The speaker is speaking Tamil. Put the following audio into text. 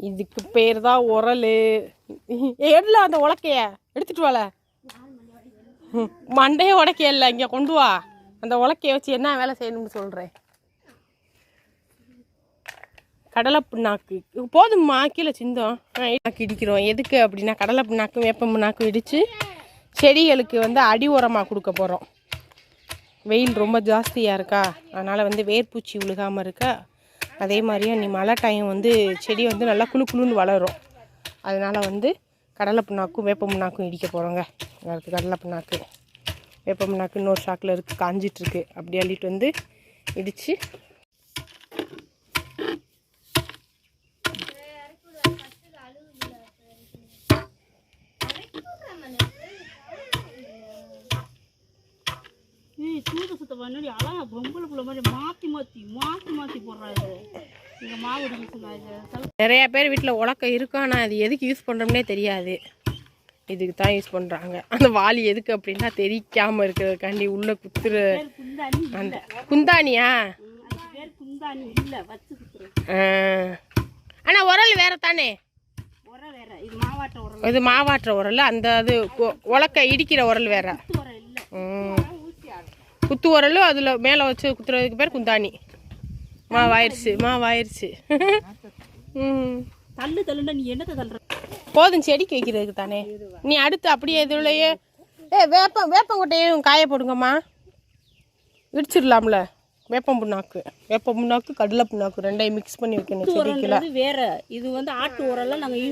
இதுக்கு பேர் தான் உரல் எடுல அந்த உலக்கைய. எடுத்துட்டு வாழ மண்டையே உடைக்க இல்லை இங்கே கொண்டு வா. அந்த உலக்கைய வச்சு என்ன வேலை செய்யணும்னு சொல்கிறேன் கடலை புண்ணாக்கு போதும்மா கீழே சிந்தோம். நாக்கு இடிக்கிறோம். எதுக்கு அப்படின்னா கடலை புண்ணாக்கு வேப்ப புண்ணாக்கு இடித்து செடிகளுக்கு வந்து அடி உரமாக கொடுக்க போகிறோம் வெயில் ரொம்ப ஜாஸ்தியாக இருக்கா? அதனால் வந்து வேர்பூச்சி விழுகாமல் இருக்கா? அதே மாதிரியே நீ மழை டைம் வந்து செடி வந்து நல்லா குளு குளுன்னு வளரும். அதனால் வந்து கடலை புண்ணாக்கும் வேப்ப புண்ணாக்கும் இடிக்க போகிறோங்க எங்களுக்கு கடலை புண்ணாக்கு வேப்ப புண்ணாக்கு இன்னொரு சாக்கில் இருக்குது காஞ்சிட்ருக்கு அப்படி அள்ளிட்டு வந்து இடித்து ஏய் தூத சுத்த பண்ணி அழகா பொம்பளை புள்ள மாதிரி மாற்றி மாற்றி மாற்றி மாற்றி போடுறாரு இங்கே மாவு சொன்னாங்க. நிறைய பேர் வீட்டில் உலக்க இருக்கும் ஆனால் அது எதுக்கு யூஸ் பண்ணுறோம்னே தெரியாது. இதுக்கு தான் யூஸ் பண்ணுறாங்க அந்த வாளி எதுக்கு அப்படின்னா தெரிக்காமல் இருக்கிறதுக்காண்டி உள்ளே குத்துற குந்தாணி அந்த குந்தானியா ஆனால் உரல் வேற. தானே இது மாவாட்ட உரல். அந்த அது உலக்க இடிக்கிற உரல் வேற. ம். குத்து உரல் அதில் மேலே வச்சு குத்துறதுக்கு பேர் குந்தாணி. மாவாயிருச்சு மாவாயிருச்சு ம். தள்ளு தள்ளுண்டா நீ என்னத்தை தள்ளுற? போதும் செடிக்கு வைக்கிறதுக்கு தானே. நீ அடுத்து அப்படியே இதுலயே ஏ வேப்பம் வேப்பங்கொட்டையும் காய போடுங்கம்மா. இடிச்சிடலாம்ல வேப்பம் புண்ணாக்கு. வேப்ப புண்ணாக்கு கடலை புண்ணாக்கு ரெண்டையும் மிக்ஸ் பண்ணி வைக்கணும் உரம்ன்றது வேற. இது வந்து ஆட்டு உரம்லாம் நாங்கள்